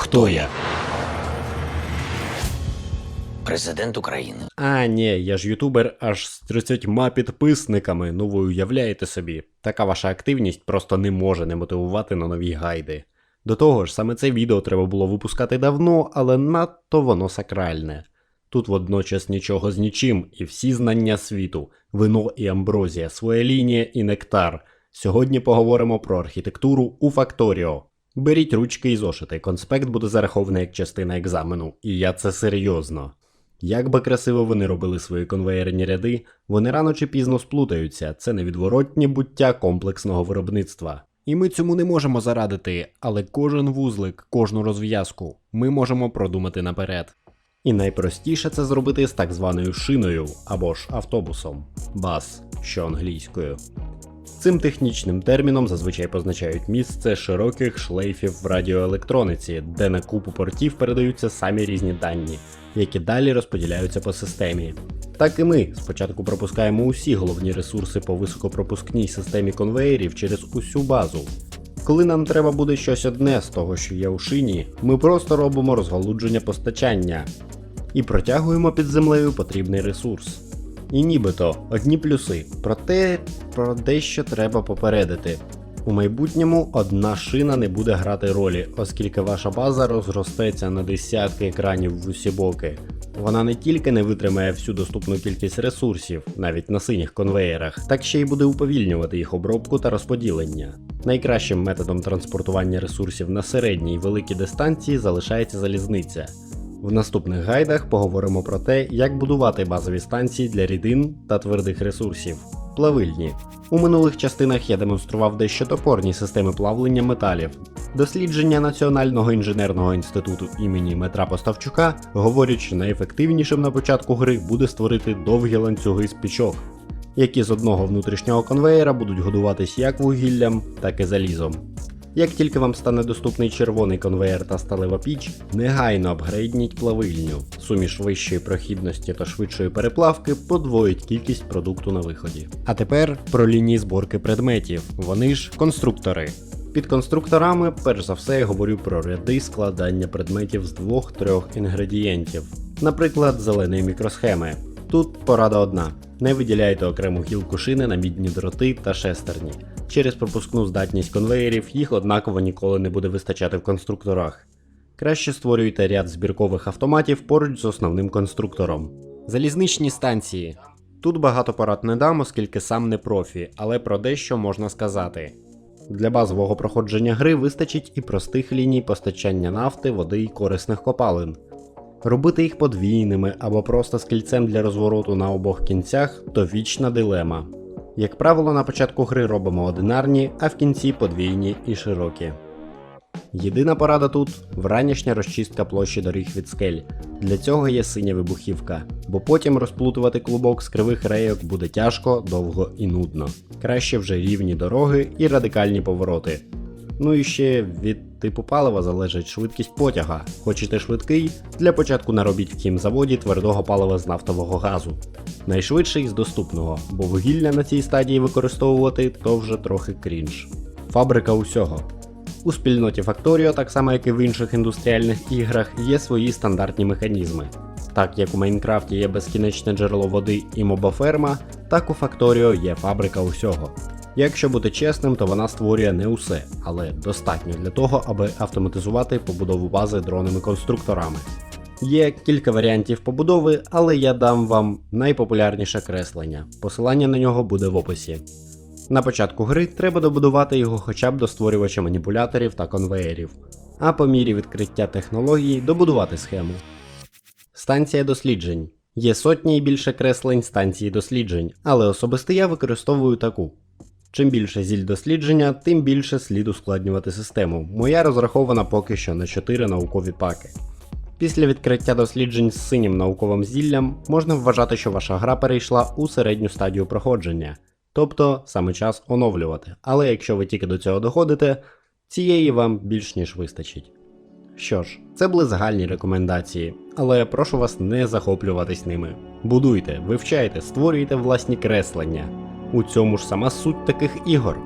Хто я? Президент України. А, ні, я ж ютубер аж з 30 підписниками. Ну ви уявляєте собі, така ваша активність просто не може не мотивувати на нові гайди. До того ж, саме це відео треба було випускати давно, але надто воно сакральне. Тут водночас нічого з нічим, і всі знання світу, вино і амброзія, своя лінія і нектар. Сьогодні поговоримо про архітектуру у Факторіо. Беріть ручки і зошити, конспект буде зарахований як частина екзамену, і я це серйозно. Як би красиво вони робили свої конвеєрні ряди, вони рано чи пізно сплутаються, це невідворотнє буття комплексного виробництва. І ми цьому не можемо зарадити, але кожен вузлик, кожну розв'язку ми можемо продумати наперед. І найпростіше це зробити з так званою шиною або ж автобусом бас, що англійською. Цим технічним терміном зазвичай позначають місце широких шлейфів в радіоелектрониці, де на купу портів передаються самі різні дані, які далі розподіляються по системі. Так і ми спочатку пропускаємо усі головні ресурси по високопропускній системі конвеєрів через усю базу. Коли нам треба буде щось одне з того, що є у шині, ми просто робимо розгалудження постачання і протягуємо під землею потрібний ресурс. І нібито одні плюси, проте про дещо треба попередити. У майбутньому одна шина не буде грати ролі, оскільки ваша база розростеться на десятки екранів в усі боки. Вона не тільки не витримає всю доступну кількість ресурсів, навіть на синіх конвеєрах, так ще й буде уповільнювати їх обробку та розподілення. Найкращим методом транспортування ресурсів на середній і великій дистанції залишається залізниця. В наступних гайдах поговоримо про те, як будувати базові станції для рідин та твердих ресурсів. Плавильні. У минулих частинах я демонстрував дещо топорні системи плавлення металів. Дослідження Національного інженерного інституту імені Метра Поставчука говорять, що найефективнішим на початку гри буде створити довгі ланцюги з пічок, які з одного внутрішнього конвеєра будуть годуватись як вугіллям, так і залізом. Як тільки вам стане доступний червоний конвеєр та сталева піч, негайно апгрейдніть плавильню. Суміш вищої прохідності та швидшої переплавки подвоїть кількість продукту на виході. А тепер про лінії зборки предметів. Вони ж конструктори. Під конструкторами, перш за все, я говорю про ряди складання предметів з двох-трьох інгредієнтів, наприклад, зеленої мікросхеми. Тут порада одна: не виділяйте окрему гілку шини на мідні дроти та шестерні. Через пропускну здатність конвеєрів їх однаково ніколи не буде вистачати в конструкторах. Краще створюйте ряд збіркових автоматів поруч з основним конструктором. Залізничні станції. Тут багато порад не дам, оскільки сам не профі, але про дещо можна сказати. Для базового проходження гри вистачить і простих ліній постачання нафти, води і корисних копалин. Робити їх подвійними або просто з кільцем для розвороту на обох кінцях то вічна дилема. Як правило, на початку гри робимо одинарні, а в кінці подвійні і широкі. Єдина порада тут вранішня розчистка площі доріг від скель. Для цього є синя вибухівка, бо потім розплутувати клубок з кривих рейок буде тяжко, довго і нудно. Краще вже рівні дороги і радикальні повороти. Ну і ще від типу палива залежить швидкість потяга. Хочете швидкий? Для початку наробіть в хімзаводі твердого палива з нафтового газу. Найшвидший з доступного, бо вугілля на цій стадії використовувати то вже трохи крінж. Фабрика усього. У спільноті Factorio, так само як і в інших індустріальних іграх, є свої стандартні механізми. Так як у Майнкрафті є безкінечне джерело води і мобаферма, так у Factorio є фабрика усього. Якщо бути чесним, то вона створює не усе, але достатньо для того, аби автоматизувати побудову бази дронами-конструкторами. Є кілька варіантів побудови, але я дам вам найпопулярніше креслення. Посилання на нього буде в описі. На початку гри треба добудувати його хоча б до створювача маніпуляторів та конвеєрів, а по мірі відкриття технології добудувати схему. Станція досліджень. Є сотні і більше креслень станції досліджень, але особисто я використовую таку. Чим більше зіль дослідження, тим більше слід ускладнювати систему. Моя розрахована поки що на 4 наукові паки. Після відкриття досліджень з синім науковим зіллям можна вважати, що ваша гра перейшла у середню стадію проходження, тобто саме час оновлювати. Але якщо ви тільки до цього доходите, цієї вам більш ніж вистачить. Що ж, це були загальні рекомендації, але прошу вас не захоплюватись ними. Будуйте, вивчайте, створюйте власні креслення. У цьому ж сама суть таких ігор.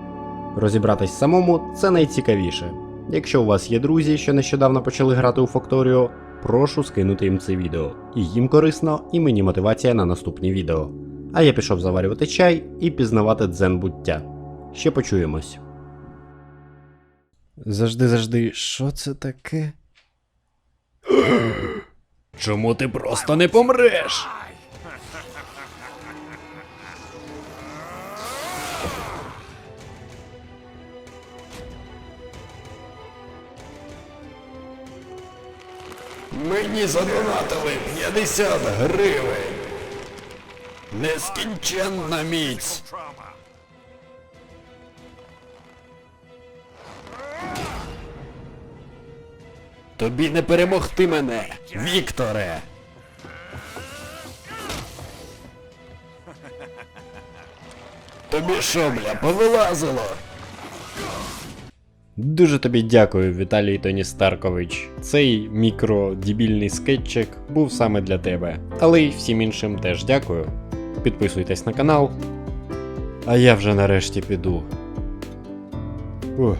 Розібратись самому це найцікавіше. Якщо у вас є друзі, що нещодавно почали грати у Факторіо, прошу скинути їм це відео. І їм корисно, і мені мотивація на наступні відео. А я пішов заварювати чай і пізнавати дзен буття. Ще почуємось. Завжди, завжди, що це таке? Чому ти просто не помреш? Мені задонатили 50 гривень. Нескінченна міць. Тобі не перемогти мене, Вікторе. Тобі що, бля, повилазило? Дуже тобі дякую, Віталій Тоні Старкович. Цей мікродібільний скетчик був саме для тебе. Але й всім іншим теж дякую. Підписуйтесь на канал. А я вже нарешті піду. Ух.